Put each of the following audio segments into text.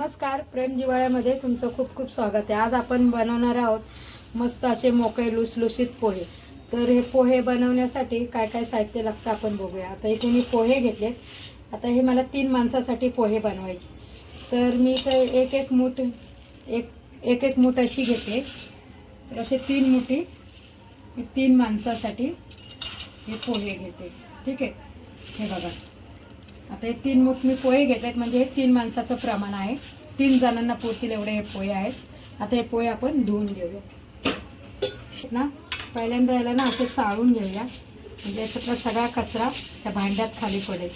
नमस्कार प्रेम जिवाळ्यामध्ये तुमचं खूप खूप स्वागत आहे. आज आपण बनवणार आहोत मस्त असे मोकळे लुसलुशीत पोहे. तर हे पोहे बनवण्यासाठी काय काय साहित्य लागतं आपण बघूया. आता इथे मी पोहे घेतलेत. आता हे मला तीन माणसासाठी पोहे बनवायचे. तर मी इथे एक एक मूठ एक एक एक मूठ अशी घेते. तर असे तीन मुठी मी तीन माणसासाठी हे पोहे घेते. ठीक आहे? हे बघा. आता हे तीन मूठ मी पोहे घेतलेत म्हणजे हे तीन माणसाचं प्रमाण आहे. तीन जणांना पुरतील एवढे हे पोहे आहेत. आता हे पोहे आपण धुवून घेऊया. ना पहिल्यांदा याला ना असे चाळून घेऊया. म्हणजे याच्यातला सगळा कचरा त्या भांड्यात खाली पडेल.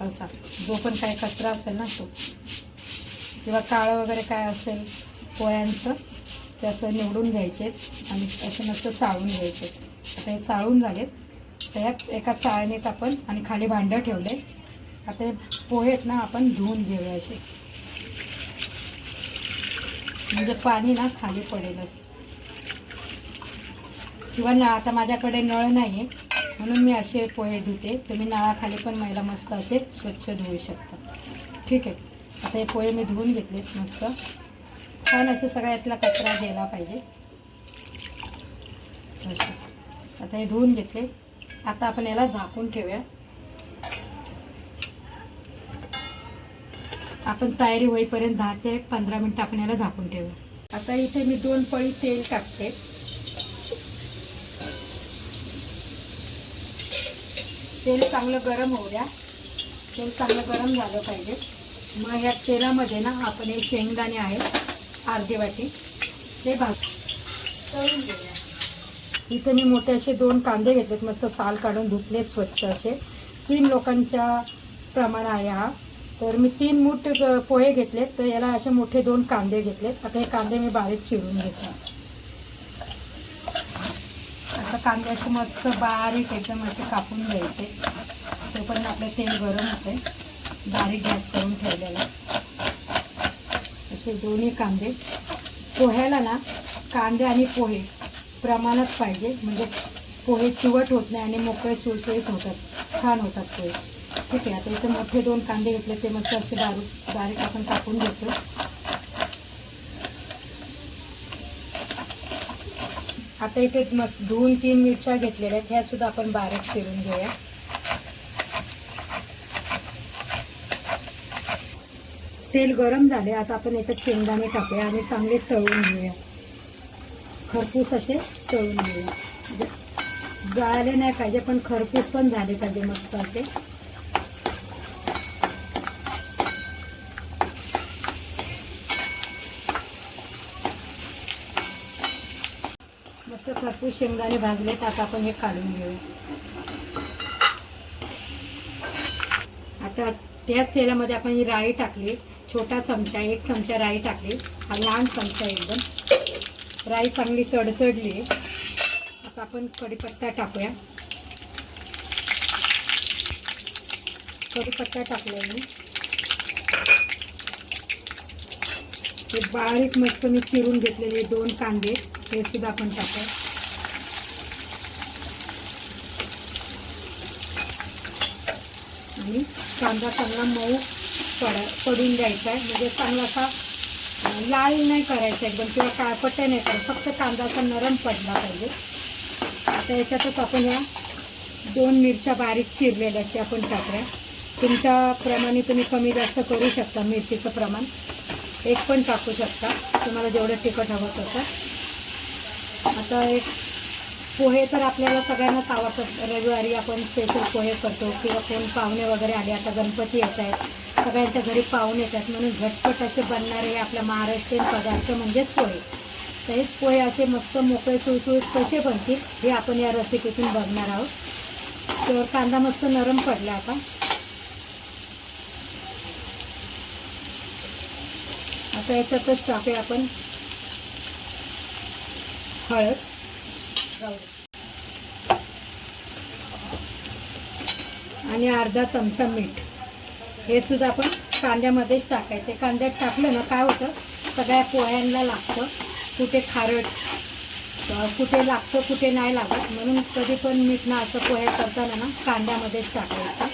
असा. जो पण काय कचरा असेल ना तो. किंवा काळं वगैरे काय असेल पोह्यांचं ते असं निवडून घ्यायचे आणि असे मस्त चाळून घ्यायचे. आता हे चाळून झालेत. त्यात एका चाळणीत आपण आणि खाली भांडं ठेवले आता हे पोहेत ना आपण धुवून घेऊया असे. म्हणजे पाणी ना खाली पडेलच किंवा नळ आता माझ्याकडे नळ नाही आहे म्हणून मी असे पोहे धुते. तुम्ही नळाखाली पण महिला मस्त असे स्वच्छ धुवू शकता. ठीक आहे. आता हे पोहे मी धुवून घेतले मस्त. छान असे सगळ्यातला कचरा गेला पाहिजे. असे. आता हे धुवून घेतले. आता आपण याला झाकून ठेवूया. आपण तयारी होईपर्यंत दहा ते पंधरा मिनटं आपण याला झाकून ठेवू. आता इथे मी दोन पळी तेल टाकते. तेल चांगलं गरम होऊ द्या. तेल चांगलं गरम झालं पाहिजे. मग या तेलामध्ये ना आपण हे शेंगदाणे आहे अर्धी वाटी. ते भाज. तळून घेऊया. इथे मी मोठे असे दोन कांदे घेतलेत. मस्त साल काढून धुतले स्वच्छ असे. तीन लोकांच्या प्रमाण आहे हा. तर मी तीन मूठ पोहे घेतलेत तर याला असे मोठे दोन कांदे घेतलेत. आता हे कांदे मी बारीक चिरून घेतले. आता कांदे असे मस्त बारीक एकदम असे कापून घ्यायचे. तोपर्यंत आपलं तेल गरम होते बारीक गॅस करून ठेवलेला. असे दोन्ही कांदे. पोह्याला ना कांदे आणि पोहे प्रमाणात पाहिजे. म्हणजे पोहे चिवट होत नाही आणि मोकळे सुळसुळीत होतात. छान होतात पोहे. ठीक आहे आता इथे मोठे दोन कांदे घेतले ते मस्त असे बारीक बारीक आपण कापून घेतो. आता इथे मस्त दोन तीन मिरच्या घेतलेल्या आहेत ह्या सुद्धा आपण बारीक चिरून घेऊया. तेल गरम झाले आता आपण याच्यात शेंगदाणे टाकूया आणि चांगले तळून घेऊया. खरपूस असे तळून घेऊया. म्हणजे जाळले नाही पाहिजे पण खरपूस पण झाले पाहिजे मस्त असे. भरपूर खरपूस शेंगदाणे भाजलेत आता आपण हे काढून घेऊ. आता त्याच तेलामध्ये आपण ही राई टाकली छोटा चमचा एक चमचा राई टाकली हा लहान चमचा एकदम. राई चांगली तडतडली. आता आपण कढीपत्ता टाकूया. कढीपत्ता टाकला मी. हे बारीक मस्त मी चिरून घेतलेले दोन कांदे हे सुद्धा आपण टाकूया. आणि कांदा चांगला मऊ पड पडून द्यायचा आहे. म्हणजे चांगला असा लाल नाही करायचा एकदम किंवा काळपट्या नाही करायचं. फक्त कांदाचा नरम पडला पाहिजे. आता याच्यातच आपण ह्या दोन मिरच्या बारीक चिरलेल्या त्या आपण टाकल्या. तुमच्या प्रमाणे तुम्ही कमी जास्त करू शकता मिरचीचं प्रमाण. एक पण टाकू शकता. तुम्हाला जेवढं तिखट हवं तसं. आता एक पोहे तर आपल्याला सगळ्यांनाच आवडतात. रविवारी आपण स्पेशल पोहे करतो किंवा कोण पाहुणे वगैरे आले आता गणपती येत आहेत. सगळ्यांच्या घरी पाहुणे येतात म्हणून झटपट असे बनणारे हे आपल्या महाराष्ट्रीयन पदार्थ म्हणजेच पोहे. तर हेच पोहे असे मस्त मोकळे सुळसुळीत कसे बनतील हे आपण या रेसिपीतून बघणार आहोत. तर कांदा मस्त नरम पडला आता. आता याच्यातच टाकूया आपण हळद. आणि अर्धा चमचा मीठ. हे सुद्धा आपण कांद्यामध्येच टाकायचे. कांद्यात टाकलं ना काय होतं? सगळ्या पोह्यांना लागतं. कुठे खारट कुठे लागतं कुठे नाही लागत. म्हणून कधी पण मीठ ना असं पोह्या करताना ना कांद्यामध्येच टाकायचं.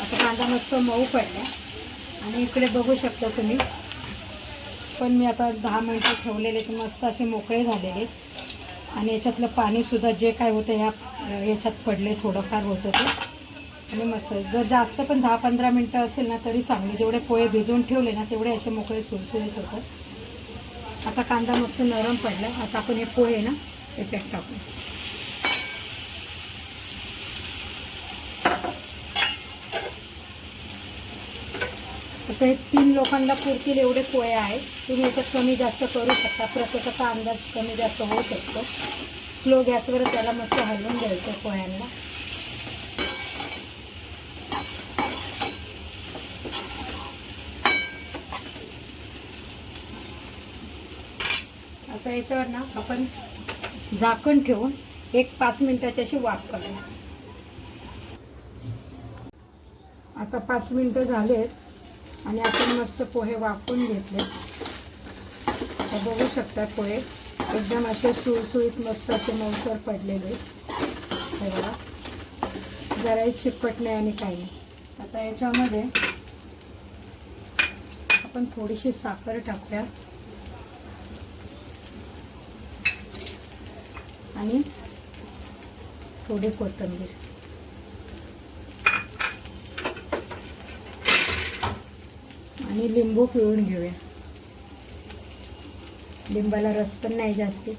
आता कांदा मस्त मऊ पडला. आणि इकडे बघू शकता तुम्ही पण मी आता दहा मिनटं ठेवलेले ते मस्त असे मोकळे झालेले. आणि याच्यातलं पाणीसुद्धा जे काय होतं ह्या याच्यात पडले थोडंफार होतं ते. आणि मस्त. जर जास्त पण दहा पंधरा मिनटं असेल ना तरी चांगले. जेवढे पोहे भिजवून ठेवले ना तेवढे असे मोकळे सुरसुरीत होतात. आता कांदा मस्त नरम पडला आता आपण हे पोहे ना याच्यात टाकू. आता हे तीन लोकांना पुरतील एवढे पोहे आहेत तुम्ही याच्यात कमी जास्त करू शकता. प्रत्येकाचा अंदाज कमी जास्त होऊ शकतो. स्लो गॅसवर त्याला मस्त हलवून द्यायचं पोह्यांना. आता याच्यावर ना आपण झाकण ठेवून एक पाच मिनिटाची अशी वाफ करूया आता पाच मिनटं झालेत. आणि आपण मस्त पोहे वाफून घेतले. तर बघू शकता पोहे. एकदम असे सुळसुळीत मस्त असे मऊसर पडलेले. हे बघा. जराही चिकपट नाही आणि काही. नाही आता याच्यामध्ये आपण थोडीशी साखर टाकूया. आणि थोडी कोथिंबीर. आणि लिंबू पिळून घेऊया. लिंबाला रस पण नाही जास्ती.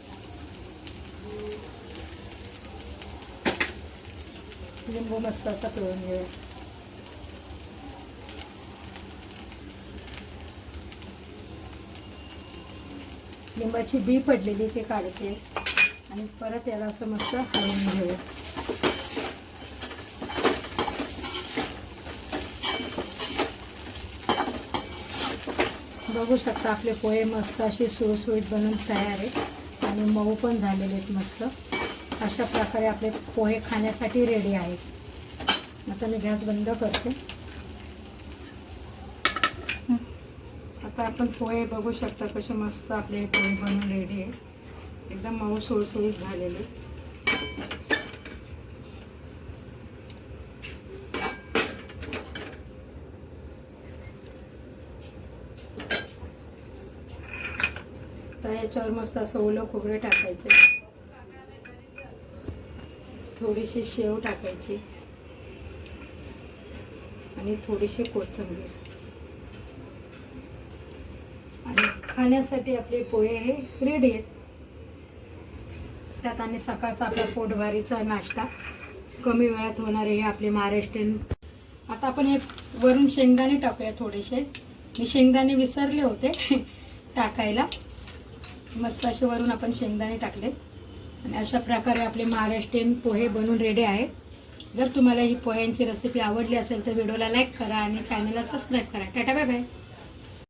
लिंबू मस्त असा पिळून घेऊया. लिंबाची बी पडलेली ते काढते. आणि परत याला असं मस्त हळून घेऊया. बघू शकता आपले पोहे मस्त असे सुळसुळीत बनून तयार आहेत. आणि मऊ पण झालेले आहेत मस्त. अशा प्रकारे आपले पोहे खाण्यासाठी रेडी आहेत. आता मी गॅस बंद करते. आता आपण पोहे बघू शकता कसे मस्त आपले पोहे बनून रेडी आहे एकदम मऊ सुळसुळीत झालेले आता याच्यावर मस्त असं ओलं खोबरं टाकायचं. थोडीशी शेव टाकायची. आणि थोडीशी कोथिंबीर. आणि खाण्यासाठी आपले पोहे हे रेडी आहेत. त्यात आणि सकाळचा आपला पोटभारीचा नाश्ता. कमी वेळात होणारे हे आपले महाराष्ट्रीयन. आता आपण हे वरून शेंगदाणे टाकूया थोडेसे. मी शेंगदाणे विसरले होते टाकायला. मस्त असे वरून आपण शेंगदाणे टाकलेत आणि अशा प्रकारे आपले महाराष्ट्रीयन पोहे बनून रेडी आहेत. जर तुम्हाला ही पोह्यांची रेसिपी आवडली असेल तर व्हिडिओला लाईक करा आणि चॅनलला सबस्क्राईब करा. Tata bye bye